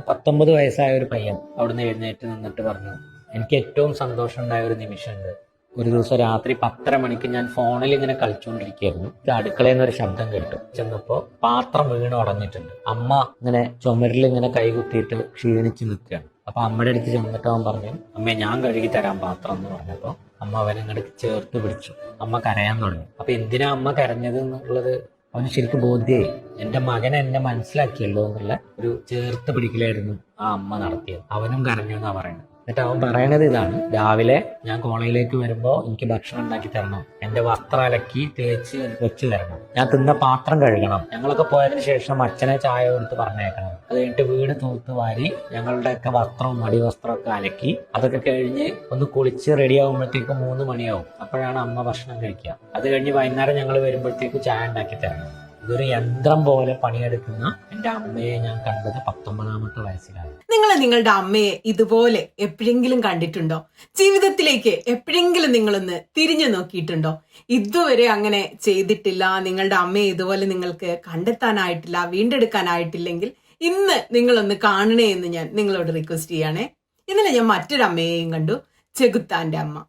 അപ്പൊ പത്തൊമ്പത് വയസ്സായ ഒരു പയ്യൻ അവിടുന്ന് എഴുന്നേറ്റ് നിന്നിട്ട് പറഞ്ഞു എനിക്ക് ഏറ്റവും സന്തോഷമുണ്ടായ ഒരു നിമിഷമുണ്ട്. ഒരു ദിവസം രാത്രി പത്തര മണിക്ക് ഞാൻ ഫോണിൽ ഇങ്ങനെ കളിച്ചുകൊണ്ടിരിക്കുകയായിരുന്നു അടുക്കളയിൽ നിന്ന് ഒരു ശബ്ദം കേട്ടു. ചെന്നപ്പോ പാത്രം വീണ് ഉടഞ്ഞിട്ടുണ്ട്. അമ്മ ഇങ്ങനെ ചുമരിൽ ഇങ്ങനെ കൈകുത്തിയിട്ട് ക്ഷീണിച്ച് നിൽക്കുകയാണ്. അപ്പൊ അമ്മയുടെ അടുത്ത് ചെന്നിട്ട് അവൻ പറഞ്ഞു അമ്മയെ ഞാൻ കഴുകി തരാം പാത്രം എന്ന് പറഞ്ഞപ്പോ അമ്മ അവനെ ഇങ്ങോട്ട് ചേർത്ത് പിടിച്ചു. അമ്മ കരയാൻ തുടങ്ങി. അപ്പൊ എന്തിനാ അമ്മ കരഞ്ഞത് എന്നുള്ളത് അവന് ശരിക്കും ബോധ്യേ. എന്റെ മകൻ എന്നെ മനസ്സിലാക്കിയല്ലോ എന്നുള്ള ഒരു ചേർത്ത് പിടിക്കലായിരുന്നു ആ അമ്മ നടത്തിയത്. അവനും കരഞ്ഞു എന്നാ പറയുന്നത്. എന്നിട്ട് അവൻ പറയണത് ഇതാണ്. രാവിലെ ഞാൻ കോളേജിലേക്ക് വരുമ്പോൾ എനിക്ക് ഭക്ഷണം ഉണ്ടാക്കി തരണം. എന്റെ വസ്ത്രം അലക്കി തേച്ച് വെച്ച് തരണം. ഞാൻ തിന്ന പാത്രം കഴുകണം. ഞങ്ങളൊക്കെ പോയതിനു ശേഷം അച്ഛനെ ചായ കൊടുത്ത് പറഞ്ഞേക്കണം. അത് കഴിഞ്ഞിട്ട് വീട് തൂത്ത് വാരി ഞങ്ങളുടെയൊക്കെ വസ്ത്രവും മടിവസ്ത്രവും ഒക്കെ അലക്കി അതൊക്കെ കഴിഞ്ഞ് ഒന്ന് കുളിച്ച് റെഡി ആകുമ്പോഴത്തേക്ക് മൂന്ന് മണിയാവും. അപ്പോഴാണ് അമ്മ ഭക്ഷണം കഴിക്കുക. അത് കഴിഞ്ഞ് വൈകുന്നേരം ഞങ്ങൾ വരുമ്പോഴത്തേക്ക് ചായ ഉണ്ടാക്കി തരണം. ഇതൊരു യന്ത്രം പോലെ പണിയെടുക്കുന്ന എന്റെ അമ്മയെ ഞാൻ കണ്ടത് പത്തൊമ്പതാമത്തെ വയസ്സിലാണ്. നിങ്ങൾ നിങ്ങളുടെ അമ്മയെ ഇതുപോലെ എപ്പോഴെങ്കിലും കണ്ടിട്ടുണ്ടോ? ജീവിതത്തിലേക്ക് എപ്പോഴെങ്കിലും നിങ്ങളൊന്ന് തിരിഞ്ഞു നോക്കിയിട്ടുണ്ടോ? ഇതുവരെ അങ്ങനെ ചെയ്തിട്ടില്ല. നിങ്ങളുടെ അമ്മയെ ഇതുപോലെ നിങ്ങൾക്ക് കണ്ടെത്താനായിട്ടില്ല വീണ്ടെടുക്കാനായിട്ടില്ലെങ്കിൽ ഇന്ന് നിങ്ങളൊന്ന് കാണണേ എന്ന് ഞാൻ നിങ്ങളോട് റിക്വസ്റ്റ് ചെയ്യണേ ഇന്നലെ ഞാൻ മറ്റൊരു അമ്മയെയും കണ്ടു ചെകുത്താന്റെ അമ്മ.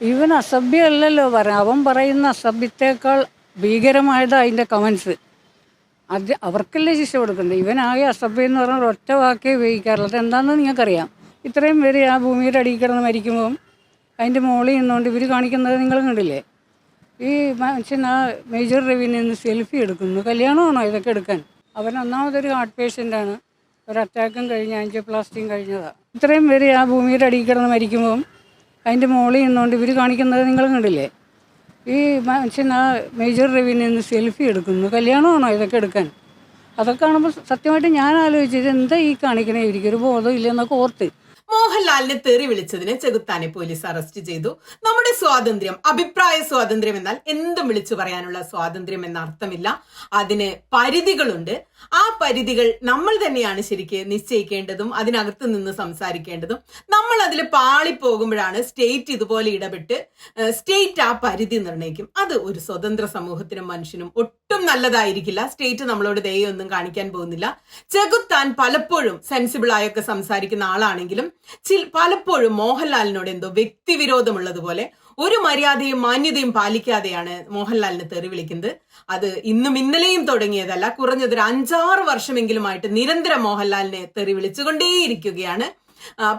ഇവൻ അസഭ്യമല്ലല്ലോ പറയാം. അവൻ പറയുന്ന അസഭ്യത്തേക്കാൾ ഭീകരമായത് അതിന്റെ കമൻസ് അത് അവർക്കല്ലേ ശിക്ഷ കൊടുക്കണ്ടേ ഇവനാകെ അസഭ്യം എന്ന് പറഞ്ഞാൽ ഒറ്റ വാക്കേ ഉപയോഗിക്കാറുള്ളൂ. അതെന്താണെന്ന് നിങ്ങൾക്കറിയാം. ഇത്രയും പേര് ആ ഭൂമിയുടെ അടിയിൽ കിടന്ന് മരിക്കുമ്പം അതിന്റെ മുകളിൽ നിന്നുകൊണ്ട് ഇവർ കാണിക്കുന്നത് നിങ്ങൾ കണ്ടില്ലേ? ഈ മനുഷ്യൻ ആ മേജർ രവിയിൽ നിന്ന് സെൽഫി എടുക്കുന്നു. കല്യാണമാണോ ഇതൊക്കെ എടുക്കാൻ? അവൻ ഒന്നാമതൊരു ഹാർട്ട് പേഷ്യന്റാണ് ഒരു അറ്റാക്കും കഴിഞ്ഞ് ആൻജിയോപ്ലാസ്റ്റിയും കഴിഞ്ഞതാണ് ഇത്രയും പേര് ആ ഭൂമിയുടെ അടിയിൽ കിടന്ന് മരിക്കുമ്പം അതിന്റെ മുകളിൽ നിന്നുകൊണ്ട് ഇവർ കാണിക്കുന്നത് നിങ്ങൾ കണ്ടില്ലേ? ഈ മനുഷ്യൻ ആ മേജർ രവിയിൽ നിന്ന് സെൽഫി എടുക്കുന്നു. കല്യാണമാണോ ഇതൊക്കെ എടുക്കാൻ? അതൊക്കെ കാണുമ്പോൾ സത്യമായിട്ട് ഞാൻ ആലോചിച്ചത് എന്താ ഈ കാണിക്കണേ? ഇവരിക്കൊരു ബോധം ഇല്ലെന്നൊക്കെ ഓർത്ത്. മോഹൻലാലിനെ തെറി വിളിച്ചതിനെ ചെകുത്താനെ പോലീസ് അറസ്റ്റ് ചെയ്തു. നമ്മുടെ സ്വാതന്ത്ര്യം അഭിപ്രായ സ്വാതന്ത്ര്യം എന്നാൽ എന്തും വിളിച്ചു പറയാനുള്ള സ്വാതന്ത്ര്യം എന്ന അർത്ഥമില്ല. അതിന് പരിധികളുണ്ട്. ആ പരിധികൾ നമ്മൾ തന്നെയാണ് ശരിക്ക് നിശ്ചയിക്കേണ്ടതും അതിനകത്ത് നിന്ന് സംസാരിക്കേണ്ടതും. നമ്മൾ അതിൽ പാളിപ്പോകുമ്പോഴാണ് സ്റ്റേറ്റ് ഇതുപോലെ ഇടപെട്ട് സ്റ്റേറ്റ് ആ പരിധി നിർണയിക്കും. അത് ഒരു സ്വതന്ത്ര സമൂഹത്തിനും മനുഷ്യനും ഒട്ടും നല്ലതായിരിക്കില്ല. സ്റ്റേറ്റ് നമ്മളോട് ദയൊന്നും കാണിക്കാൻ പോകുന്നില്ല. ചെകുത്താൻ പലപ്പോഴും സെൻസിബിൾ ആയൊക്കെ സംസാരിക്കുന്ന ആളാണെങ്കിലും ചിൽ- പലപ്പോഴും മോഹൻലാലിനോട് എന്തോ വ്യക്തിവിരോധമുള്ളതുപോലെ ഒരു മര്യാദയും മാന്യതയും പാലിക്കാതെയാണ് മോഹൻലാലിനെ തെറി വിളിക്കുന്നത്. അത് ഇന്നും ഇന്നലെയും തുടങ്ങിയതല്ല കുറഞ്ഞത് ഒരു അഞ്ചാറ് വർഷമെങ്കിലുമായിട്ട് നിരന്തരം മോഹൻലാലിനെ തെറി വിളിച്ചുകൊണ്ടേയിരിക്കുകയാണ്.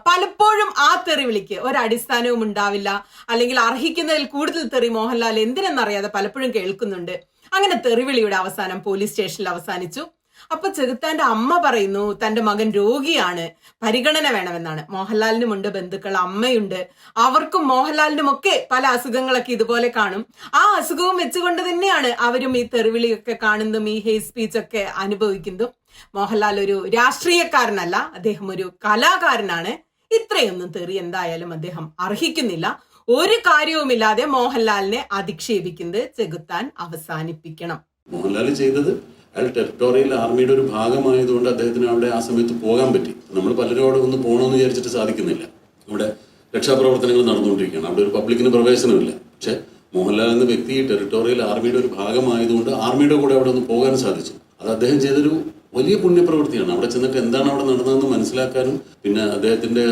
പലപ്പോഴും ആ തെറി വിളിക്ക് ഒരടിസ്ഥാനവും ഉണ്ടാവില്ല. അല്ലെങ്കിൽ അർഹിക്കുന്നതിൽ കൂടുതൽ തെറി മോഹൻലാൽ എന്തിനെന്നറിയാതെ പലപ്പോഴും കേൾക്കുന്നുണ്ട്. അങ്ങനെ തെറിവിളിയുടെ അവസാനം പോലീസ് സ്റ്റേഷനിൽ അവസാനിച്ചു. അപ്പൊ ചെകുത്താന്റെ അമ്മ പറയുന്നു തന്റെ മകൻ രോഗിയാണ്. പരിഗണന വേണമെന്നാണ്. മോഹൻലാലിനുമുണ്ട് ബന്ധുക്കൾ അമ്മയുണ്ട്. അവർക്കും മോഹൻലാലിനും ഒക്കെ പല അസുഖങ്ങളൊക്കെ ഇതുപോലെ കാണും. ആ അസുഖവും വെച്ചുകൊണ്ട് തന്നെയാണ് അവരും ഈ തെറിവിളിയൊക്കെ കാണുന്നതും ഈ ഹെയ് സ്പീച്ച് ഒക്കെ അനുഭവിക്കുന്നതും. മോഹൻലാൽ ഒരു രാഷ്ട്രീയക്കാരനല്ല അദ്ദേഹം ഒരു കലാകാരനാണ്. ഇത്രയൊന്നും തെറി എന്തായാലും അദ്ദേഹം അർഹിക്കുന്നില്ല. ഒരു കാര്യവുമില്ലാതെ മോഹൻലാലിനെ അധിക്ഷേപിക്കുന്നത് ചെകുത്താൻ അവസാനിപ്പിക്കണം. മോഹൻലാൽ ചെയ്തത് അയാൾ ടെറിട്ടോറിയൽ ആർമിയുടെ ഒരു ഭാഗമായതുകൊണ്ട് അദ്ദേഹത്തിന് അവിടെ ആ സമയത്ത് പോകാൻ പറ്റി. നമ്മൾ പലരും അവിടെ ഒന്ന് പോകണമെന്ന് വിചാരിച്ചിട്ട് സാധിക്കുന്നില്ല. ഇവിടെ രക്ഷാപ്രവർത്തനങ്ങൾ നടന്നുകൊണ്ടിരിക്കുകയാണ്. അവിടെ ഒരു പബ്ലിക്കിന് പ്രവേശനമില്ല. പക്ഷെ മോഹൻലാൽ എന്ന വ്യക്തി ടെറിട്ടോറിയൽ ആർമിയുടെ ഒരു ഭാഗമായതുകൊണ്ട് ആർമിയുടെ കൂടെ അവിടെ ഒന്ന് പോകാൻ സാധിച്ചു. അത് അദ്ദേഹം ചെയ്തൊരു വലിയ പുണ്യപ്രവൃത്തിയാണ്. അവിടെ ചെന്നിട്ട് എന്താണ് അവിടെ നടന്നതെന്ന് മനസ്സിലാക്കാനും പിന്നെ അദ്ദേഹത്തിന്റെ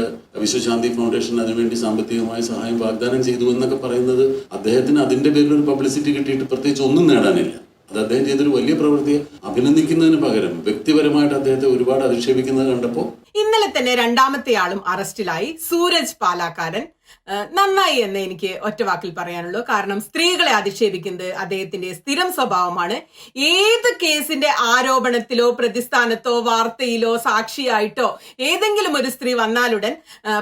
വിശ്വശാന്തി ഫൗണ്ടേഷൻ അതിനുവേണ്ടി സാമ്പത്തികമായ സഹായം വാഗ്ദാനം ചെയ്തു എന്നൊക്കെ പറയുന്നത് അദ്ദേഹത്തിന് അതിന്റെ പേരിൽ ഒരു പബ്ലിസിറ്റി കിട്ടിയിട്ട് പ്രത്യേകിച്ച് ഒന്നും നേടാനില്ല. അത് അദ്ദേഹം ചെയ്തൊരു വലിയ പ്രവൃത്തിയെ. അഭിനന്ദിക്കുന്നതിന് പകരം വ്യക്തിപരമായിട്ട് അദ്ദേഹത്തെ ഒരുപാട് അധിക്ഷേപിക്കുന്നത് കണ്ടപ്പോൾ ഇന്നലെ തന്നെ രണ്ടാമത്തെ ആളും അറസ്റ്റിലായി. സൂരജ് പാലാക്കാരൻ നന്നായി എന്ന് എനിക്ക് ഒറ്റ വാക്കിൽ പറയാനുള്ളൂ. കാരണം സ്ത്രീകളെ അധിക്ഷേപിക്കുന്നത് അദ്ദേഹത്തിന്റെ സ്ഥിരം സ്വഭാവമാണ്. ഏത് കേസിന്റെ ആരോപണത്തിലോ പ്രതിസ്ഥാനത്തോ വാർത്തയിലോ സാക്ഷിയായിട്ടോ ഏതെങ്കിലും ഒരു സ്ത്രീ വന്നാലുടൻ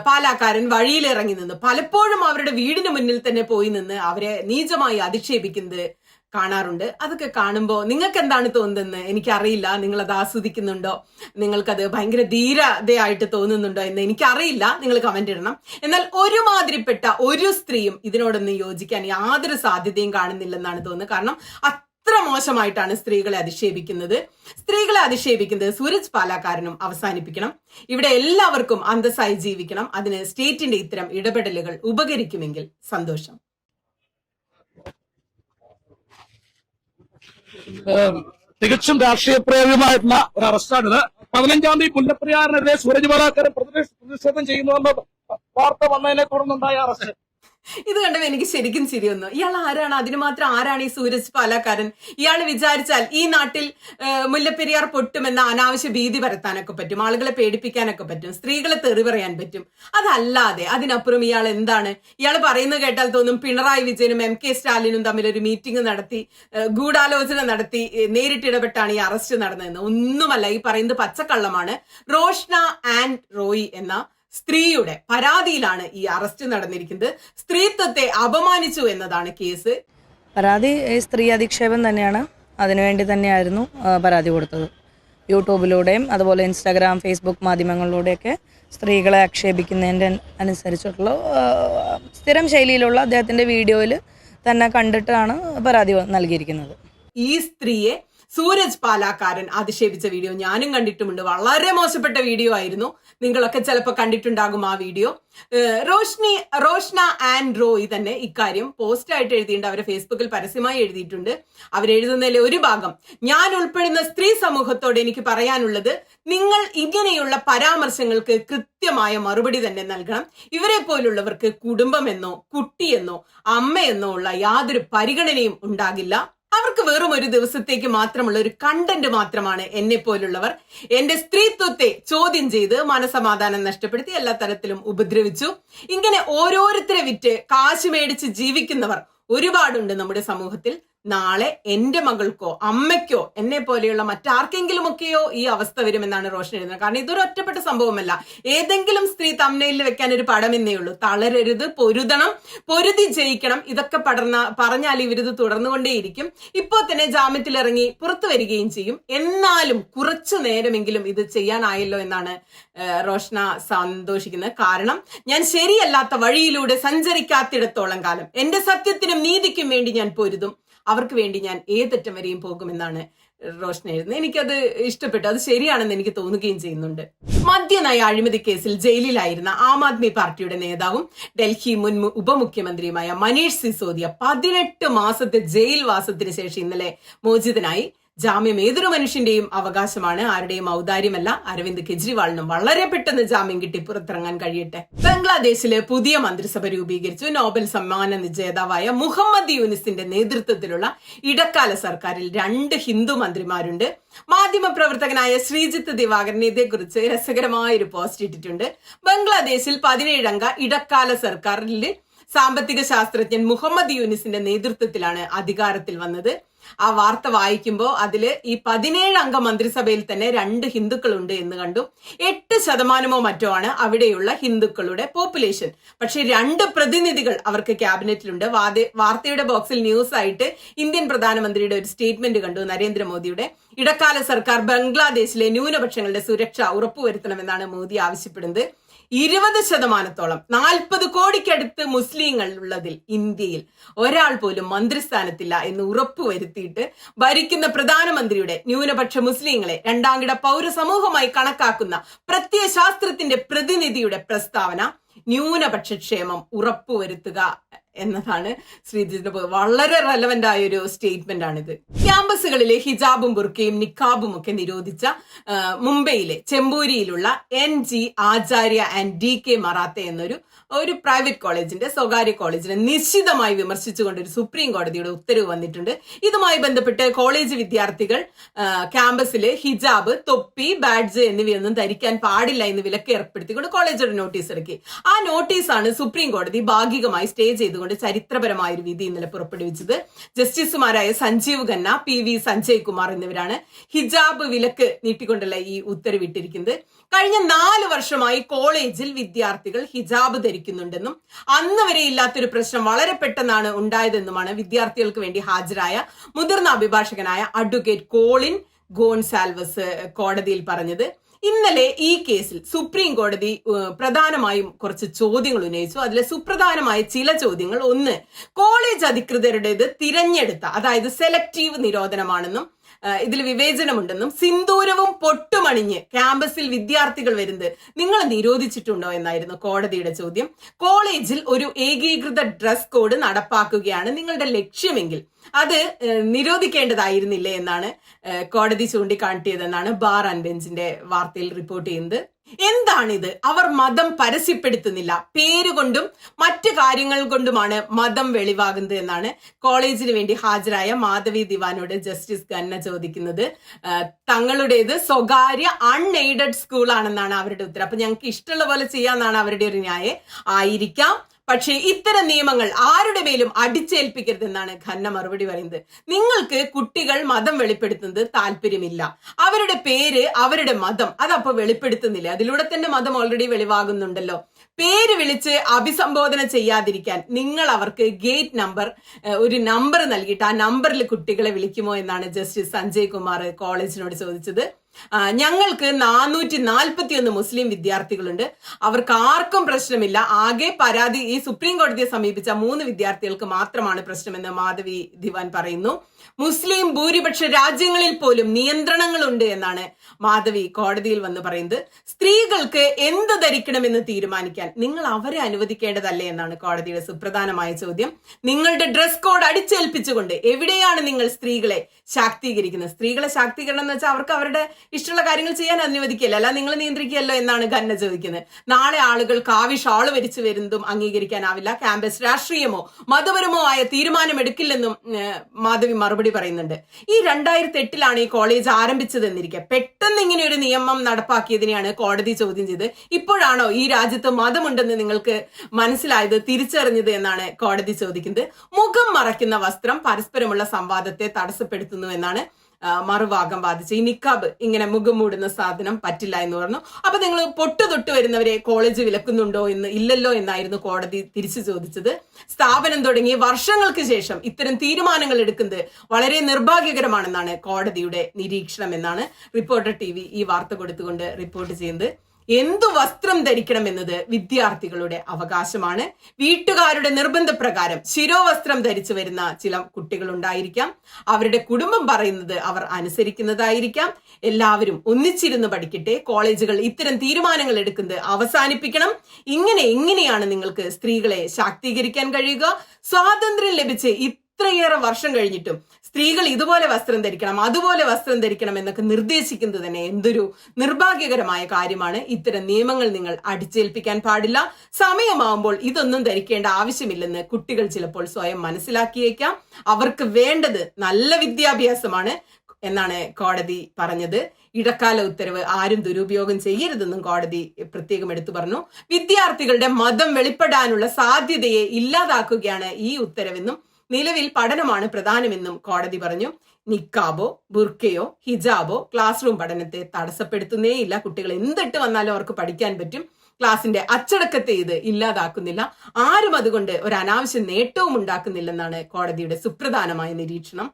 പാലാക്കാരൻ വഴിയിൽ ഇറങ്ങി നിന്ന് പലപ്പോഴും അവരുടെ വീടിന് മുന്നിൽ തന്നെ പോയി നിന്ന് അവരെ നീചമായി അധിക്ഷേപിക്കുന്നത് കാണാറുണ്ട്. അതൊക്കെ കാണുമ്പോൾ നിങ്ങൾക്ക് എന്താണ് തോന്നുന്നത് എനിക്കറിയില്ല. നിങ്ങൾ അത് ആസ്വദിക്കുന്നുണ്ടോ? നിങ്ങൾക്കത് ഭയങ്കര ധീരതയായിട്ട് തോന്നുന്നുണ്ടോ എന്ന് എനിക്കറിയില്ല. നിങ്ങൾ കമന്റ് ഇടണം. എന്നാൽ ഒരുമാതിരിപ്പെട്ട ഒരു സ്ത്രീയും ഇതിനോടൊന്നും യോജിക്കാൻ യാതൊരു സാധ്യതയും കാണുന്നില്ലെന്നാണ് തോന്നുന്നത്. കാരണം അത്ര മോശമായിട്ടാണ് സ്ത്രീകളെ അധിക്ഷേപിക്കുന്നത്. സ്ത്രീകളെ അധിക്ഷേപിക്കുന്നത് സൂരജ് പാലാക്കാരനും അവസാനിപ്പിക്കണം. ഇവിടെ എല്ലാവർക്കും അന്തസ്സായി ജീവിക്കണം. അതിന് സ്റ്റേറ്റിന്റെ ഇത്തരം ഇടപെടലുകൾ ഉപകരിക്കുമെങ്കിൽ സന്തോഷം. തികച്ചും രാഷ്ട്രീയ പ്രേരിതമായിട്ടുള്ള ഒരു അറസ്റ്റാണ് അറസ്റ്റാണിത്. പതിനഞ്ചാം തീയതി മുല്ലപ്പെരിയാറിനെതിരെ സൂരജ് ബലാക്കരൻ പ്രതിഷേധം ചെയ്യുന്നുവെന്ന വാർത്ത വന്നതിനെ തുടർന്നുണ്ടായ അറസ്റ്റ്. ഇത് കണ്ടപ്പോ എനിക്ക് ശരിക്കും ചിരി വന്നു. ഇയാൾ ആരാണ്? അതിന് മാത്രം ആരാണ് ഈ സൂരജ് പാലാക്കാരൻ? ഇയാൾ വിചാരിച്ചാൽ ഈ നാട്ടിൽ മുല്ലപ്പെരിയാർ പൊട്ടുമെന്ന അനാവശ്യ ഭീതി പരത്താനൊക്കെ പറ്റും. ആളുകളെ പേടിപ്പിക്കാനൊക്കെ പറ്റും. സ്ത്രീകളെ തെറി പറയാൻ പറ്റും. അതല്ലാതെ അതിനപ്പുറം ഇയാൾ എന്താണ്? ഇയാൾ പറയുന്നത് കേട്ടാൽ തോന്നും പിണറായി വിജയനും എം കെ സ്റ്റാലിനും തമ്മിൽ ഒരു മീറ്റിംഗ് നടത്തി ഗൂഢാലോചന നടത്തി നേരിട്ട് നേരിട്ടിടപെട്ടാണ് ഈ അറസ്റ്റ് നടന്നതെന്ന്. ഒന്നുമല്ല ഈ പറയുന്നത് പച്ചക്കള്ളമാണ്. റോഷ്ന ആൻഡ് റോയി എന്ന സ്ത്രീയുടെ പരാതിയിലാണ് ഈ അറസ്റ്റ് നടന്നിരിക്കുന്നത്. സ്ത്രീത്വത്തെ അപമാനിച്ചു എന്നതാണ് കേസ്. പരാതി സ്ത്രീ അധിക്ഷേപം തന്നെയാണ്. അതിനുവേണ്ടി തന്നെയായിരുന്നു പരാതി കൊടുത്തത്. യൂട്യൂബിലൂടെയും അതുപോലെ ഇൻസ്റ്റാഗ്രാം ഫേസ്ബുക്ക് മാധ്യമങ്ങളിലൂടെയൊക്കെ സ്ത്രീകളെ ആക്ഷേപിക്കുന്നതിന്റെ അനുസരിച്ചിട്ടുള്ള സ്ഥിരം ശൈലിയിലുള്ള അദ്ദേഹത്തിന്റെ വീഡിയോയിൽ തന്നെ കണ്ടിട്ടാണ് പരാതി നൽകിയിരിക്കുന്നത്. ഈ സ്ത്രീയെ സൂരജ് പാലാക്കാരൻ അധിക്ഷേപിച്ച വീഡിയോ ഞാനും കണ്ടിട്ടുമുണ്ട്. വളരെ മോശപ്പെട്ട വീഡിയോ ആയിരുന്നു. നിങ്ങളൊക്കെ ചിലപ്പോൾ കണ്ടിട്ടുണ്ടാകും ആ വീഡിയോ. റോഷ്നി റോഷ്ന ആൻഡ് റോയ് തന്നെ ഇക്കാര്യം പോസ്റ്റായിട്ട് എഴുതിയിട്ടുണ്ട്. അവരെ ഫേസ്ബുക്കിൽ പരസ്യമായി എഴുതിയിട്ടുണ്ട്. അവരെഴുതുന്നതിലെ ഒരു ഭാഗം ഞാൻ ഉൾപ്പെടുന്ന സ്ത്രീ സമൂഹത്തോട് എനിക്ക് പറയാനുള്ളത് നിങ്ങൾ ഇങ്ങനെയുള്ള പരാമർശങ്ങൾക്ക് കൃത്യമായ മറുപടി തന്നെ നൽകണം. ഇവരെ പോലുള്ളവർക്ക് കുടുംബമെന്നോ കുട്ടിയെന്നോ അമ്മയെന്നോ ഉള്ള യാതൊരു പരിഗണനയും ഉണ്ടാകില്ല. അവർക്ക് വെറും ഒരു ദിവസത്തേക്ക് മാത്രമുള്ള ഒരു കണ്ടന്റ് മാത്രമാണ് എന്നെ പോലുള്ളവർ. എന്റെ സ്ത്രീത്വത്തെ ചോദ്യം ചെയ്ത് മനസമാധാനം നഷ്ടപ്പെടുത്തി എല്ലാ തരത്തിലും ഉപദ്രവിച്ചു. ഇങ്ങനെ ഓരോരുത്തരെ വിറ്റ് കാശ് മേടിച്ച് ജീവിക്കുന്നവർ ഒരുപാടുണ്ട് നമ്മുടെ സമൂഹത്തിൽ. നാളെ എന്റെ മകൾക്കോ അമ്മയ്ക്കോ എന്നെ പോലെയുള്ള മറ്റാർക്കെങ്കിലുമൊക്കെയോ ഈ അവസ്ഥ വരുമെന്നാണ് റോഷൻ എഴുതുന്നത്. കാരണം ഇതൊരു ഒറ്റപ്പെട്ട സംഭവമല്ല. ഏതെങ്കിലും സ്ത്രീ തമ്മനയിൽ വെക്കാൻ ഒരു പടമെന്നേ ഉള്ളൂ. തളരരുത് പൊരുതണം പൊരുതി ജയിക്കണം. ഇതൊക്കെ പടർന്ന പറഞ്ഞാൽ ഇവരിത് തുടർന്നുകൊണ്ടേയിരിക്കും. ഇപ്പോൾ തന്നെ ജാമ്യത്തിലിറങ്ങി പുറത്തു വരികയും ചെയ്യും. എന്നാലും കുറച്ചു നേരമെങ്കിലും ഇത് ചെയ്യാനായല്ലോ എന്നാണ് റോഷ്ന സന്തോഷിക്കുന്നത്. കാരണം ഞാൻ ശരിയല്ലാത്ത വഴിയിലൂടെ സഞ്ചരിക്കാത്തിടത്തോളം കാലം. എന്റെ സത്യത്തിനും നീതിക്കും വേണ്ടി ഞാൻ പൊരുതും. അവർക്ക് വേണ്ടി ഞാൻ ഏതറ്റം വരെയും പോകുമെന്നാണ് റോഷൻ എഴുതുന്നത്. എനിക്കത് ഇഷ്ടപ്പെട്ടു. അത് ശരിയാണെന്ന് എനിക്ക് തോന്നുകയും ചെയ്യുന്നുണ്ട്. മദ്യനയ അഴിമതി കേസിൽ ജയിലിലായിരുന്ന ആം ആദ്മി പാർട്ടിയുടെ നേതാവും ഡൽഹി മുൻ ഉപമുഖ്യമന്ത്രിയുമായ മനീഷ് സിസോദിയ പതിനെട്ട് മാസത്തെ ജയിൽവാസത്തിന് ശേഷം ഇന്നലെ മോചിതനായി. ജാമ്യം ഏതൊരു മനുഷ്യന്റെയും അവകാശമാണ് ആരുടെയും ഔദാര്യമല്ല. അരവിന്ദ് കെജ്രിവാളിനും വളരെ പെട്ടെന്ന് ജാമ്യം കിട്ടി പുറത്തിറങ്ങാൻ കഴിയട്ടെ. ബംഗ്ലാദേശിലെ പുതിയ മന്ത്രിസഭ രൂപീകരിച്ചു. നോബൽ സമ്മാന ജേതാവായ മുഹമ്മദ് യൂനിസിന്റെ നേതൃത്വത്തിലുള്ള ഇടക്കാല സർക്കാരിൽ രണ്ട് ഹിന്ദു മന്ത്രിമാരുണ്ട്. മാധ്യമപ്രവർത്തകനായ ശ്രീജിത്ത് ദിവാകരൻ ഇതേക്കുറിച്ച് രസകരമായ ഒരു പോസ്റ്റ് ഇട്ടിട്ടുണ്ട്. ബംഗ്ലാദേശിൽ പതിനേഴംഗ ഇടക്കാല സർക്കാരിൽ സാമ്പത്തിക ശാസ്ത്രജ്ഞൻ മുഹമ്മദ് യൂനിസിന്റെ നേതൃത്വത്തിലാണ് അധികാരത്തിൽ വന്നത്. ആ വാർത്ത വായിക്കുമ്പോൾ അതിൽ ഈ പതിനേഴ് അംഗ മന്ത്രിസഭയിൽ തന്നെ രണ്ട് ഹിന്ദുക്കളുണ്ട് എന്ന് കണ്ടു എട്ട് ശതമാനമോ മറ്റോ ആണ് അവിടെയുള്ള ഹിന്ദുക്കളുടെ പോപ്പുലേഷൻ. പക്ഷെ രണ്ട് പ്രതിനിധികൾ അവർക്ക് ക്യാബിനറ്റിലുണ്ട്. വാർത്തയുടെ ബോക്സിൽ ന്യൂസ് ആയിട്ട് ഇന്ത്യൻ പ്രധാനമന്ത്രിയുടെ ഒരു സ്റ്റേറ്റ്മെന്റ് കണ്ടു നരേന്ദ്രമോദിയുടെ. ഇടക്കാല സർക്കാർ ബംഗ്ലാദേശിലെ ന്യൂനപക്ഷങ്ങളുടെ സുരക്ഷ ഉറപ്പുവരുത്തണമെന്നാണ് മോദി ആവശ്യപ്പെടുന്നത്. ഇരുപത് ശതമാനത്തോളം നാൽപ്പത് കോടിക്കടുത്ത് മുസ്ലിങ്ങൾ ഉള്ളതിൽ ഇന്ത്യയിൽ ഒരാൾ പോലും മന്ത്രിസ്ഥാനത്തില്ല എന്ന് ഉറപ്പുവരുത്തിയിട്ട് ഭരിക്കുന്ന പ്രധാനമന്ത്രിയുടെ ന്യൂനപക്ഷ മുസ്ലിങ്ങളെ രണ്ടാംകിട പൗരസമൂഹമായി കണക്കാക്കുന്ന പ്രത്യയശാസ്ത്രത്തിന്റെ പ്രതിനിധിയുടെ പ്രസ്താവന ന്യൂനപക്ഷ ക്ഷേമം ഉറപ്പുവരുത്തുക എന്നതാണ് ശ്രീജിത്തിന്റെ വളരെ റെലവെന്റ് ആയ ഒരു സ്റ്റേറ്റ്മെന്റ് ആണിത്. ക്യാമ്പസുകളിലെ ഹിജാബും ബുർക്കയും നിക്കാബും ഒക്കെ നിരോധിച്ച മുംബൈയിലെ ചെമ്പൂരിയിലുള്ള N G Acharya and D K Marathe എന്നൊരു ഒരു പ്രൈവറ്റ് കോളേജിന്റെ സ്വകാര്യ കോളേജിനെ നിശ്ചിതമായി വിമർശിച്ചുകൊണ്ട് ഒരു സുപ്രീം കോടതിയുടെ ഉത്തരവ് വന്നിട്ടുണ്ട്. ഇതുമായി ബന്ധപ്പെട്ട് കോളേജ് വിദ്യാർത്ഥികൾ ക്യാമ്പസിലെ ഹിജാബ് തൊപ്പി ബാഡ്ജ് എന്നിവയൊന്നും ധരിക്കാൻ പാടില്ല എന്ന് വിലക്ക് ഏർപ്പെടുത്തിക്കൊണ്ട് കോളേജോട് നോട്ടീസ് ഇറക്കി ആ നോട്ടീസാണ് സുപ്രീം കോടതി ഭാഗികമായി സ്റ്റേ ചെയ്തുകൊണ്ട് ചരിത്രപരമായ ഒരു വിധി ഇന്നലെ പുറപ്പെടുവിച്ചത്. ജസ്റ്റിസുമാരായ സഞ്ജീവ് ഖന്ന പി വി സഞ്ജയ് കുമാർ എന്നിവരാണ് ഹിജാബ് വിലക്ക് നീട്ടിക്കൊണ്ടുള്ള ഈ ഉത്തരവിട്ടിരിക്കുന്നത്. കഴിഞ്ഞ നാല് വർഷമായി കോളേജിൽ വിദ്യാർത്ഥികൾ ഹിജാബ് ധരിക്കുന്നുണ്ടെന്നും അന്ന് വരെ ഇല്ലാത്തൊരു പ്രശ്നം വളരെ പെട്ടെന്നാണ് ഉണ്ടായതെന്നുമാണ് വിദ്യാർത്ഥികൾക്ക് വേണ്ടി ഹാജരായ മുതിർന്ന അഭിഭാഷകനായ അഡ്വക്കേറ്റ് കോളിൻ ഗോൺസാൽവസ് കോടതിയിൽ പറഞ്ഞത്. ഇന്നലെ ഈ കേസിൽ സുപ്രീം കോടതി പ്രധാനമായും കുറച്ച് ചോദ്യങ്ങൾ ഉന്നയിച്ചു. അതിൽ സുപ്രധാനമായ ചില ചോദ്യങ്ങൾ. ഒന്ന് കോളേജ് അധികൃതരുടേത് തിരഞ്ഞെടുത്ത അതായത് സെലക്റ്റീവ് നിരോധനമാണെന്നും ഇതിൽ വിവേചനമുണ്ടെന്നും സിന്ദൂരവും പൊട്ടുമണിഞ്ഞ് ക്യാമ്പസിൽ വിദ്യാർത്ഥികൾ വരുന്നത് നിങ്ങൾ നിരോധിച്ചിട്ടുണ്ടോ എന്നായിരുന്നു കോടതിയുടെ ചോദ്യം. കോളേജിൽ ഒരു ഏകീകൃത ഡ്രസ് കോഡ് നടപ്പാക്കുകയാണ് നിങ്ങളുടെ ലക്ഷ്യമെങ്കിൽ. അത് നിരോധിക്കേണ്ടതായിരുന്നില്ലേ എന്നാണ് കോടതി ചൂണ്ടിക്കാട്ടിയതെന്നാണ് ബാർ ആൻഡ് ബെഞ്ചിന്റെ വാർത്തയിൽ റിപ്പോർട്ട് ചെയ്യുന്നത്. എന്താണിത്? അവർ മതം പരസ്യപ്പെടുത്തുന്നില്ല. പേരുകൊണ്ടും മറ്റു കാര്യങ്ങൾ കൊണ്ടുമാണ് മതം വെളിവാകുന്നത് എന്നാണ് കോളേജിന് വേണ്ടി ഹാജരായ മാധവി ദിവാനോട് ജസ്റ്റിസ് ഖന്ന ചോദിക്കുന്നത്. തങ്ങളുടേത് സ്വകാര്യ അൺഎയ്ഡഡ് സ്കൂളാണെന്നാണ് അവരുടെ ഉത്തരം. അപ്പൊ ഞങ്ങൾക്ക് ഇഷ്ടമുള്ള പോലെ ചെയ്യാന്നാണ് അവരുടെ ഒരു ന്യായം. ആയിരിക്കാം. പക്ഷേ ഇത്തരം നിയമങ്ങൾ ആരുടെ മേലും അടിച്ചേൽപ്പിക്കരുതെന്നാണ് ഖന്ന മറുപടി പറയുന്നത്. നിങ്ങൾക്ക് കുട്ടികൾ മതം വെളിപ്പെടുത്തുന്നത് താല്പര്യമില്ല. അവരുടെ പേര് അവരുടെ മതം അതപ്പോ വെളിപ്പെടുത്തുന്നില്ല. അതിലൂടെ തന്നെ മതം ഓൾറെഡി വെളിവാകുന്നുണ്ടല്ലോ. പേര് വിളിച്ച് അഭിസംബോധന ചെയ്യാതിരിക്കാൻ നിങ്ങൾ അവർക്ക് ഗേറ്റ് നമ്പർ ഒരു നമ്പർ നൽകിയിട്ട് ആ നമ്പറിൽ കുട്ടികളെ വിളിക്കുമോ എന്നാണ് ജസ്റ്റിസ് സഞ്ജയ് കുമാർ കോളേജിനോട് ചോദിച്ചത്. ഞങ്ങൾക്ക് നാനൂറ്റി നാൽപ്പത്തി ഒന്ന് മുസ്ലിം വിദ്യാർത്ഥികളുണ്ട്. അവർക്ക് ആർക്കും പ്രശ്നമില്ല. ആകെ പരാതി ഈ സുപ്രീം കോടതിയെ സമീപിച്ച മൂന്ന് വിദ്യാർത്ഥികൾക്ക് മാത്രമാണ് പ്രശ്നമെന്ന് മാധവി ദിവാൻ പറയുന്നു. മുസ്ലിം ഭൂരിപക്ഷ രാജ്യങ്ങളിൽ പോലും നിയന്ത്രണങ്ങളുണ്ട് എന്നാണ് മാധവി കോടതിയിൽ വന്ന് പറയുന്നത്. സ്ത്രീകൾക്ക് എന്ത് ധരിക്കണമെന്ന് തീരുമാനിക്കാൻ നിങ്ങൾ അവരെ അനുവദിക്കേണ്ടതല്ലേ എന്നാണ് കോടതിയുടെ സുപ്രധാനമായ ചോദ്യം. നിങ്ങളുടെ ഡ്രസ് കോഡ് അടിച്ചേൽപ്പിച്ചുകൊണ്ട് എവിടെയാണ് നിങ്ങൾ സ്ത്രീകളെ ശാക്തീകരിക്കുന്നത്? സ്ത്രീകളെ ശാക്തീകരണം എന്ന് വെച്ചാൽ അവർക്ക് അവരുടെ ഇഷ്ടമുള്ള കാര്യങ്ങൾ ചെയ്യാൻ അനുവദിക്കില്ല അല്ല നിങ്ങൾ നിയന്ത്രിക്കുകയല്ലോ എന്നാണ് ഖന്ന ചോദിക്കുന്നത്. നാളെ ആളുകൾ കാവി ഷാൾ വരിച്ചു വരുന്നതും അംഗീകരിക്കാനാവില്ല. ക്യാമ്പസ് രാഷ്ട്രീയമോ മതപരമോ ആയ തീരുമാനം എടുക്കില്ലെന്നും മാധവി മറുപടി പറയുന്നുണ്ട്. ഈ രണ്ടായിരത്തി എട്ടിലാണ് ഈ കോളേജ് ആരംഭിച്ചതെന്നിരിക്കെ. പെട്ടെന്ന് ഇങ്ങനെ ഒരു നിയമം നടപ്പാക്കിയതിനെയാണ് കോടതി ചോദ്യം ചെയ്ത് ഇപ്പോഴാണോ ഈ രാജ്യത്ത് മതമുണ്ടെന്ന് നിങ്ങൾക്ക് മനസ്സിലായത് തിരിച്ചറിഞ്ഞത് എന്നാണ് കോടതി ചോദിക്കുന്നത്. മുഖം മറയ്ക്കുന്ന വസ്ത്രം പരസ്പരമുള്ള സംവാദത്തെ തടസ്സപ്പെടുത്തുന്നു എന്നാണ് മറുഭാഗം വാദിച്ച ഈ നിക്കാബ് ഇങ്ങനെ മുഖം മൂടുന്ന സാധനം പറ്റില്ല എന്ന് പറഞ്ഞു. അപ്പൊ നിങ്ങൾ പൊട്ടു തൊട്ട് വരുന്നവരെ കോളേജ് വിലക്കുന്നുണ്ടോ എന്ന് ഇല്ലല്ലോ എന്നായിരുന്നു കോടതി തിരിച്ചു ചോദിച്ചത്. സ്ഥാപനം തുടങ്ങി വർഷങ്ങൾക്ക് ശേഷം ഇത്തരം തീരുമാനങ്ങൾ എടുക്കുന്നത് വളരെ നിർഭാഗ്യകരമാണെന്നാണ് കോടതിയുടെ നിരീക്ഷണം എന്നാണ് റിപ്പോർട്ടർ ടി ഈ വാർത്ത കൊടുത്തുകൊണ്ട് റിപ്പോർട്ട് ചെയ്യുന്നത്. എന്തു വസ്ത്രം ധരിക്കണം എന്നത് വിദ്യാർത്ഥികളുടെ അവകാശമാണ്. വീട്ടുകാരുടെ നിർബന്ധപ്രകാരം ശിരോവസ്ത്രം ധരിച്ചു വരുന്ന ചില കുട്ടികളുണ്ടായിരിക്കാം അവരുടെ കുടുംബം പറയുന്നത് അവർ അനുസരിക്കുന്നതായിരിക്കാം. എല്ലാവരും ഒന്നിച്ചിരുന്ന് പഠിക്കട്ടെ. കോളേജുകൾ ഇത്തരം തീരുമാനങ്ങൾ എടുക്കുന്നത് അവസാനിപ്പിക്കണം. ഇങ്ങനെ എങ്ങനെയാണ് നിങ്ങൾക്ക് സ്ത്രീകളെ ശാക്തീകരിക്കാൻ കഴിയുക? സ്വാതന്ത്ര്യം ലഭിച്ച് ഇത്രയേറെ വർഷം കഴിഞ്ഞിട്ടും സ്ത്രീകൾ ഇതുപോലെ വസ്ത്രം ധരിക്കണം അതുപോലെ വസ്ത്രം ധരിക്കണം എന്നൊക്കെ നിർദ്ദേശിക്കുന്നത് തന്നെ എന്തൊരു നിർഭാഗ്യകരമായ കാര്യമാണ്. ഇത്തരം നിയമങ്ങൾ നിങ്ങൾ അടിച്ചേൽപ്പിക്കാൻ പാടില്ല. സമയമാവുമ്പോൾ ഇതൊന്നും ധരിക്കേണ്ട ആവശ്യമില്ലെന്ന് കുട്ടികൾ ചിലപ്പോൾ സ്വയം മനസ്സിലാക്കിയേക്കാം. അവർക്ക് വേണ്ടത് നല്ല വിദ്യാഭ്യാസമാണ് എന്നാണ് കോടതി പറഞ്ഞത്. ഇടക്കാല ഉത്തരവ് ആരും ദുരുപയോഗം ചെയ്യരുതെന്നും കോടതി പ്രത്യേകം എടുത്തു പറഞ്ഞു. വിദ്യാർത്ഥികളുടെ മതം വെളിപ്പെടാനുള്ള സാധ്യതയെ ഇല്ലാതാക്കുകയാണ് ഈ ഉത്തരവെന്നും നിലവിൽ പഠനമാണ് പ്രധാനമെന്നും കോടതി പറഞ്ഞു. നിക്കാബോ ബുർക്കയോ ഹിജാബോ ക്ലാസ് റൂം പഠനത്തെ തടസ്സപ്പെടുത്തുന്നേയില്ല. കുട്ടികൾ എന്തിട്ട് വന്നാലും അവർക്ക് പഠിക്കാൻ പറ്റും. ക്ലാസിന്റെ അച്ചടക്കത്തെ ഇത് ഇല്ലാതാക്കുന്നില്ല. ആരും അതുകൊണ്ട് ഒരു അനാവശ്യ നേട്ടവും ഉണ്ടാക്കുന്നില്ലെന്നാണ് കോടതിയുടെ സുപ്രധാനമായ നിരീക്ഷണം.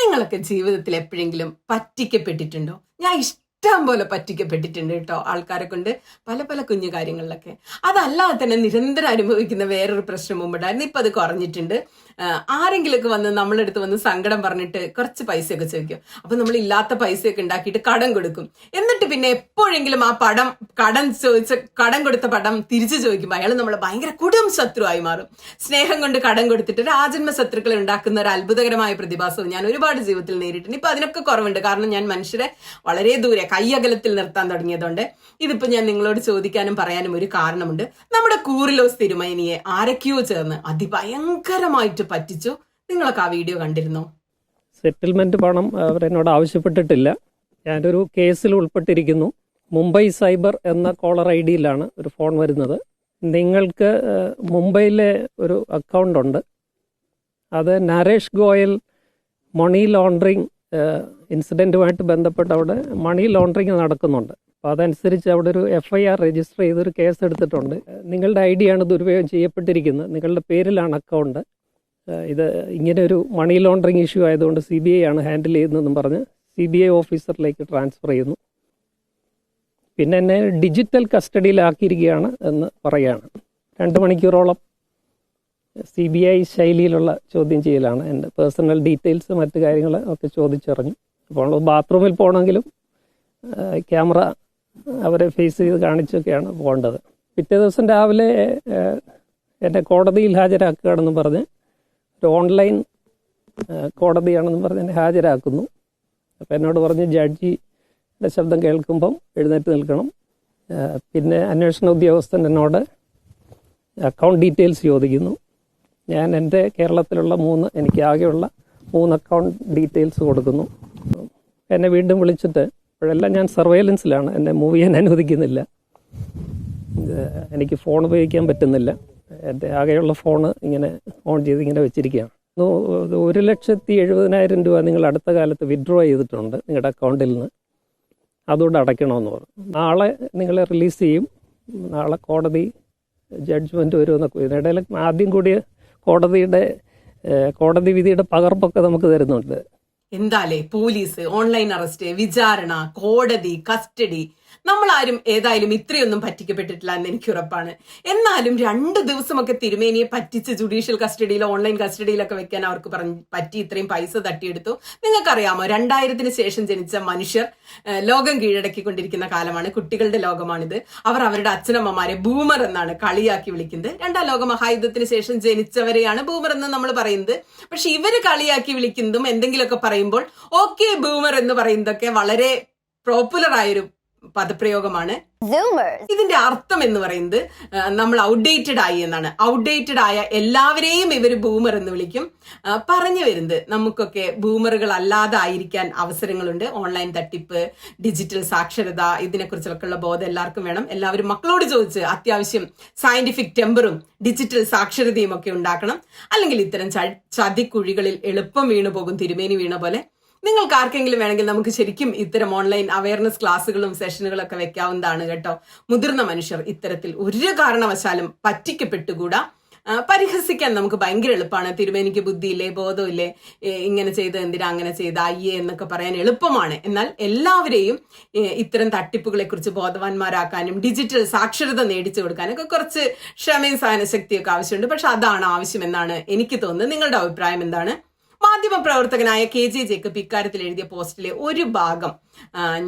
നിങ്ങളൊക്കെ ജീവിതത്തിൽ എപ്പോഴെങ്കിലും പറ്റിക്കപ്പെട്ടിട്ടുണ്ടോ? ഞാൻ ഇഷ്ടം പോലെ പറ്റിക്കപ്പെട്ടിട്ടുണ്ട് കേട്ടോ ആൾക്കാരെ കൊണ്ട്. പല പല കുഞ്ഞു കാര്യങ്ങളിലൊക്കെ. അതല്ലാതെ തന്നെ നിരന്തരം അനുഭവിക്കുന്ന വേറൊരു പ്രശ്നം മുമ്പുണ്ടായിരുന്നു. ഇപ്പൊ അത് കുറഞ്ഞിട്ടുണ്ട്. ആരെങ്കിലുമൊക്കെ വന്ന് നമ്മളെ നമ്മളെടുത്ത് വന്ന് സങ്കടം പറഞ്ഞിട്ട് കുറച്ച് പൈസയൊക്കെ ചോദിക്കും. അപ്പൊ നമ്മൾ ഇല്ലാത്ത പൈസയൊക്കെ ഉണ്ടാക്കിയിട്ട് കടം കൊടുക്കും. എന്നിട്ട് പിന്നെ എപ്പോഴെങ്കിലും ആ പടം കടം ചോദിച്ച കടം കൊടുത്ത പടം തിരിച്ചു ചോദിക്കുമ്പോൾ അയാൾ നമ്മളെ ഭയങ്കര കുടും ശത്രുവായി മാറും. സ്നേഹം കൊണ്ട് കടം കൊടുത്തിട്ട് രാജന്മ ശത്രുക്കളെ ഉണ്ടാക്കുന്ന ഒരു അത്ഭുതകരമായ പ്രതിഭാസവും ഞാൻ ഒരുപാട് ജീവിതത്തിൽ നേരിട്ടുണ്ട് ഇപ്പൊ അതിനൊക്കെ കുറവുണ്ട്. കാരണം ഞാൻ മനുഷ്യരെ വളരെ ദൂരെ കൈയകലത്തിൽ നിർത്താൻ തുടങ്ങിയതുകൊണ്ട് ഇതിപ്പോ ഞാൻ നിങ്ങളോട് ചോദിക്കാനും പറയാനും ഒരു കാരണമുണ്ട്. നമ്മുടെ കൂറിലോസ് തിരുമേനിയെ ആരൊക്കെയോ ചേർന്ന് അതിഭയങ്കരമായിട്ട് പറ്റിച്ചു നിങ്ങളൊക്കെ ആ വീഡിയോ കണ്ടിരുന്നോ? സെറ്റിൽമെന്റ് പണം അവർ എന്നോട് ആവശ്യപ്പെട്ടിട്ടില്ല. ഞാനൊരു കേസിൽ ഉൾപ്പെട്ടിരിക്കുന്നു. മുംബൈ സൈബർ എന്ന കോളർ ഐ ഡിയിലാണ് ഒരു ഫോൺ വരുന്നത്. നിങ്ങൾക്ക് മുംബൈയിലെ ഒരു അക്കൗണ്ട് ഉണ്ട്. അത് നരേഷ് ഗോയൽ മണി ലോണ്ടറിങ് ഇൻസിഡന്റുമായിട്ട് ബന്ധപ്പെട്ട് അവിടെ മണി ലോണ്ടറിങ് നടക്കുന്നുണ്ട്. അപ്പോൾ അതനുസരിച്ച് അവിടെ ഒരു എഫ് ഐ ആർ രജിസ്റ്റർ ചെയ്തൊരു കേസ് എടുത്തിട്ടുണ്ട്. നിങ്ങളുടെ ഐ ഡിയാണ് ദുരുപയോഗം ചെയ്യപ്പെട്ടിരിക്കുന്നത്. നിങ്ങളുടെ പേരിലാണ് അക്കൗണ്ട് ഇത് ഇങ്ങനെ ഒരു മണി ലോണ്ടറിങ് ഇഷ്യൂ ആയതുകൊണ്ട് സി ബി ഐ ആണ് ഹാൻഡിൽ ചെയ്യുന്നതെന്നും പറഞ്ഞ് സി ബി ഐ ഓഫീസറിലേക്ക് ട്രാൻസ്ഫർ ചെയ്യുന്നു. പിന്നെ എന്നെ ഡിജിറ്റൽ കസ്റ്റഡിയിലാക്കിയിരിക്കുകയാണ് എന്ന് പറയുകയാണ് രണ്ട് മണിക്കൂറോളം സി ബി ഐ ശൈലിയിലുള്ള ചോദ്യം ചെയ്യലാണ്. എന്റെ പേഴ്സണൽ ഡീറ്റെയിൽസ് മറ്റു കാര്യങ്ങൾ ഒക്കെ ചോദിച്ചറിഞ്ഞു. അപ്പോൾ ബാത്റൂമിൽ പോകണമെങ്കിലും ക്യാമറ അവരെ ഫേസ് ചെയ്ത് കാണിച്ചൊക്കെയാണ് പോകേണ്ടത്. പിറ്റേ ദിവസം രാവിലെ എന്നെ കോടതിയിൽ ഹാജരാക്കുകയാണെന്ന് പറഞ്ഞ് ഓൺലൈൻ കോടതിയാണെന്ന് പറഞ്ഞ് എന്നെ ഹാജരാക്കുന്നു. അപ്പോൾ എന്നോട് പറഞ്ഞ് ജഡ്ജിയുടെ ശബ്ദം കേൾക്കുമ്പം എഴുന്നേറ്റ് നിൽക്കണം. പിന്നെ അന്വേഷണ ഉദ്യോഗസ്ഥൻ എന്നോട് അക്കൗണ്ട് ഡീറ്റെയിൽസ് ചോദിക്കുന്നു. ഞാൻ എന്റെ കേരളത്തിലുള്ള മൂന്ന് എനിക്ക് ആകെയുള്ള മൂന്ന് അക്കൗണ്ട് ഡീറ്റെയിൽസ് കൊടുക്കുന്നു. എന്നെ വീണ്ടും വിളിച്ചിട്ട് ഇപ്പോഴെല്ലാം ഞാൻ സർവൈലൻസിലാണ് എന്നെ മൂവ് ചെയ്യാൻ അനുവദിക്കുന്നില്ല. എനിക്ക് ഫോൺ ഉപയോഗിക്കാൻ പറ്റുന്നില്ല. എന്റെ ആകെയുള്ള ഫോണ് ഇങ്ങനെ ഓൺ ചെയ്ത് ഇങ്ങനെ വെച്ചിരിക്കുകയാണ്. ഒരു ലക്ഷത്തി എഴുപതിനായിരം രൂപ നിങ്ങൾ അടുത്ത കാലത്ത് വിഡ്രോ ചെയ്തിട്ടുണ്ട് നിങ്ങളുടെ അക്കൗണ്ടിൽ നിന്ന്. അതുകൊണ്ട് അടയ്ക്കണമെന്ന് പറഞ്ഞു. നാളെ നിങ്ങളെ റിലീസ് ചെയ്യും. നാളെ കോടതി ജഡ്ജ്മെന്റ് വരുമെന്നൊക്കെ ഇതിനിടയിൽ ആദ്യം കൂടി കോടതിയുടെ കോടതി വിധിയുടെ പകർപ്പൊക്കെ നമുക്ക് തരുന്നുണ്ട്. എന്താലേ പോലീസ് ഓൺലൈൻ അറസ്റ്റ് വിചാരണ കോടതി കസ്റ്റഡി നമ്മളാരും ഏതായാലും ഇത്രയൊന്നും പറ്റിക്കപ്പെട്ടിട്ടില്ല എന്ന് എനിക്ക് ഉറപ്പാണ്. എന്നാലും രണ്ട് ദിവസമൊക്കെ തിരുമേനിയെ പറ്റിച്ച് ജുഡീഷ്യൽ കസ്റ്റഡിയിലോ ഓൺലൈൻ കസ്റ്റഡിയിലൊക്കെ വെക്കാൻ അവർക്ക് പറഞ്ഞു പറ്റി ഇത്രയും പൈസ തട്ടിയെടുത്തു. നിങ്ങൾക്കറിയാമോ രണ്ടായിരത്തിന് ശേഷം ജനിച്ച മനുഷ്യർ ലോകം കീഴടക്കിക്കൊണ്ടിരിക്കുന്ന കാലമാണ് കുട്ടികളുടെ ലോകമാണിത്. അവർ അവരുടെ അച്ഛനമ്മമാരെ ബൂമർ എന്നാണ് കളിയാക്കി വിളിക്കുന്നത്. രണ്ടാം ലോക മഹായുദ്ധത്തിന് ശേഷം ജനിച്ചവരെയാണ് ബൂമർ എന്ന് നമ്മൾ പറയുന്നത്. പക്ഷെ ഇവർ കളിയാക്കി വിളിക്കുന്നതും എന്തെങ്കിലുമൊക്കെ പറയുമ്പോൾ ഓക്കെ ബൂമർ എന്ന് പറയുന്നതൊക്കെ വളരെ പോപ്പുലർ ആയൊരു പദപ്രയോഗമാണ്. ഇതിന്റെ അർത്ഥം എന്ന് പറയുന്നത് നമ്മൾ ഔട്ട്ഡേറ്റഡ് ആയി എന്നാണ്. ഔട്ട്ഡേറ്റഡ് ആയ എല്ലാവരെയും ഇവർ ബൂമർ എന്ന് വിളിക്കും. പറഞ്ഞു വരുന്നത് നമുക്കൊക്കെ ബൂമറുകൾ അല്ലാതെ ആയിരിക്കാൻ അവസരങ്ങളുണ്ട്. ഓൺലൈൻ തട്ടിപ്പ് ഡിജിറ്റൽ സാക്ഷരത ഇതിനെക്കുറിച്ചൊക്കെയുള്ള ബോധം എല്ലാവർക്കും വേണം. എല്ലാവരും മക്കളോട് ചോദിച്ച് അത്യാവശ്യം സയന്റിഫിക് ടെമ്പറും ഡിജിറ്റൽ സാക്ഷരതയും ഒക്കെ ഉണ്ടാക്കണം. അല്ലെങ്കിൽ ഇത്തരം ചതിക്കുഴികളിൽ എളുപ്പം വീണു പോകും തിരുമേനി വീണ പോലെ നിങ്ങൾക്ക് ആർക്കെങ്കിലും വേണമെങ്കിൽ നമുക്ക് ശരിക്കും ഇത്തരം ഓൺലൈൻ അവയർനെസ് ക്ലാസ്സുകളും സെഷനുകളും ഒക്കെ വെക്കാവുന്നതാണ് കേട്ടോ. മുതിർന്ന മനുഷ്യർ ഇത്തരത്തിൽ ഒരു കാരണവശാലും പറ്റിക്കപ്പെട്ടുകൂടാ. പരിഹസിക്കാൻ നമുക്ക് ഭയങ്കര എളുപ്പമാണ്. തിരുമേനിക്ക് ബുദ്ധിയില്ലേ ബോധമില്ലേ ഇങ്ങനെ ചെയ്ത് എന്തിനാ അങ്ങനെ ചെയ്ത അയ്യേ എന്നൊക്കെ പറയാൻ എളുപ്പമാണ്. എന്നാൽ എല്ലാവരെയും ഇത്തരം തട്ടിപ്പുകളെ കുറിച്ച് ബോധവാന്മാരാക്കാനും ഡിജിറ്റൽ സാക്ഷരത നേടിച്ചു കൊടുക്കാനും ഒക്കെ കുറച്ച് ക്ഷമയും സഹനശക്തിയൊക്കെ ആവശ്യമുണ്ട്. പക്ഷെ അതാണ് ആവശ്യമെന്നാണ് എനിക്ക് തോന്നുന്നത്. നിങ്ങളുടെ അഭിപ്രായം എന്താണ്? മാധ്യമ പ്രവർത്തകനായ കെ ജെ ജേക്കബ് ഇക്കാര്യത്തിൽ എഴുതിയ പോസ്റ്റിലെ ഒരു ഭാഗം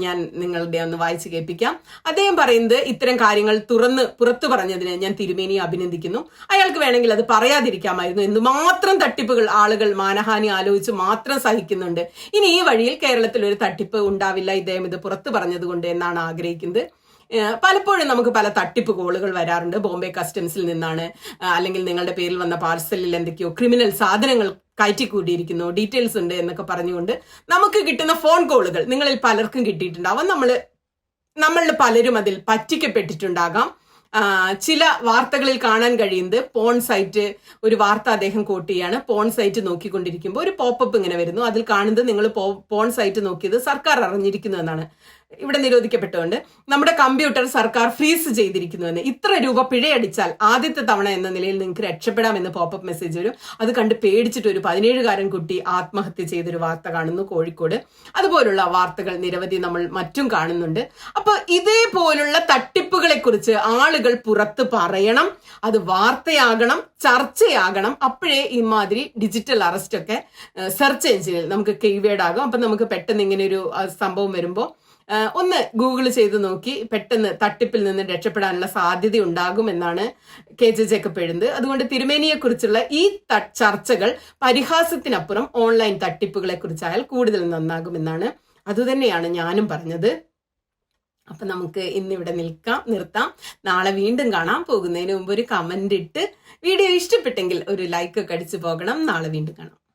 ഞാൻ നിങ്ങളുടെ ഒന്ന് വായിച്ചു കേൾപ്പിക്കാം. അദ്ദേഹം പറയുന്നത് ഇത്തരം കാര്യങ്ങൾ തുറന്ന് പുറത്തു പറഞ്ഞതിന് ഞാൻ തിരുമേനിയെ അഭിനന്ദിക്കുന്നു. അയാൾക്ക് വേണമെങ്കിൽ അത് പറയാതിരിക്കാമായിരുന്നു എന്തുമാത്രം തട്ടിപ്പുകൾ ആളുകൾ മാനഹാനി ആലോചിച്ച് മാത്രം സഹിക്കുന്നുണ്ട്. ഇനി ഈ വഴിയിൽ കേരളത്തിൽ ഒരു തട്ടിപ്പ് ഉണ്ടാവില്ല ഇദ്ദേഹം ഇത് പുറത്തു പറഞ്ഞതുകൊണ്ട് എന്നാണ് ആഗ്രഹിക്കുന്നത്. പലപ്പോഴും നമുക്ക് പല തട്ടിപ്പ് കോളുകൾ വരാറുണ്ട്. ബോംബെ കസ്റ്റംസിൽ നിന്നാണ് അല്ലെങ്കിൽ നിങ്ങളുടെ പേരിൽ വന്ന പാർസലിൽ എന്തൊക്കെയോ ക്രിമിനൽ സാധനങ്ങൾ കയറ്റിക്കൂട്ടിയിരിക്കുന്നു. ഡീറ്റെയിൽസ് ഉണ്ട് എന്നൊക്കെ പറഞ്ഞുകൊണ്ട് നമുക്ക് കിട്ടുന്ന ഫോൺ കോളുകൾ നിങ്ങളിൽ പലർക്കും കിട്ടിയിട്ടുണ്ടാവും. നമ്മൾ നമ്മളിൽ പലരും അതിൽ പറ്റിക്കപ്പെട്ടിട്ടുണ്ടാകാം. ചില വാർത്തകളിൽ കാണാൻ കഴിയുന്നത് പോൺ സൈറ്റ് ഒരു വാർത്ത അദ്ദേഹം കോട്ട് ചെയ്യാണ്. പോൺ സൈറ്റ് നോക്കിക്കൊണ്ടിരിക്കുമ്പോൾ ഒരു പോപ്പപ്പ് ഇങ്ങനെ വരുന്നു. അതിൽ കാണുന്നത് നിങ്ങൾ പോൺ സൈറ്റ് നോക്കിയത് സർക്കാർ അറിഞ്ഞിരിക്കുന്നു എന്നാണ്. ഇവിടെ നിരോധിക്കപ്പെട്ടുകൊണ്ട് നമ്മുടെ കമ്പ്യൂട്ടർ സർക്കാർ ഫ്രീസ് ചെയ്തിരിക്കുന്നുവെന്ന്. ഇത്ര രൂപ പിഴയടിച്ചാൽ ആദ്യത്തെ തവണ എന്ന നിലയിൽ നിങ്ങൾക്ക് രക്ഷപ്പെടാമെന്ന് പോപ്പപ്പ് മെസ്സേജ് വരും. അത് കണ്ട് പേടിച്ചിട്ട് ഒരു പതിനേഴുകാരൻ കുട്ടി ആത്മഹത്യ ചെയ്തൊരു വാർത്ത കാണുന്നു കോഴിക്കോട്. അതുപോലുള്ള വാർത്തകൾ നിരവധി നമ്മൾ മറ്റും കാണുന്നുണ്ട്. അപ്പൊ ഇതേപോലുള്ള തട്ടിപ്പുകളെ കുറിച്ച് ആളുകൾ പുറത്ത് പറയണം അത് വാർത്തയാകണം ചർച്ചയാകണം. അപ്പോഴേ ഇമാതിരി ഡിജിറ്റൽ അറസ്റ്റ് ഒക്കെ സെർച്ച് എഞ്ചിനിൽ നമുക്ക് കീവേഡ് ആകും. അപ്പൊ നമുക്ക് പെട്ടെന്ന് ഇങ്ങനെ ഒരു സംഭവം വരുമ്പോൾ ഒന്ന് ഗൂഗിൾ ചെയ്ത് നോക്കി പെട്ടെന്ന് തട്ടിപ്പിൽ നിന്ന് രക്ഷപ്പെടാനുള്ള സാധ്യത ഉണ്ടാകുമെന്നാണ് കെ ജെ ജേക്കബ് എഴുതുന്നത്. അതുകൊണ്ട് തിരുമേനിയെക്കുറിച്ചുള്ള ഈ ചർച്ചകൾ പരിഹാസത്തിനപ്പുറം ഓൺലൈൻ തട്ടിപ്പുകളെ കുറിച്ചായാൽ കൂടുതൽ നന്നാകുമെന്നാണ്. അതുതന്നെയാണ് ഞാനും പറഞ്ഞത്. അപ്പൊ നമുക്ക് ഇന്നിവിടെ നിൽക്കാം നിർത്താം. നാളെ വീണ്ടും കാണാൻ പോകുന്നതിന് മുമ്പ് ഒരു കമന്റ് ഇട്ട് വീഡിയോ ഇഷ്ടപ്പെട്ടെങ്കിൽ ഒരു ലൈക്ക് ഒക്കെ അടിച്ചു പോകണം. നാളെ വീണ്ടും കാണാം.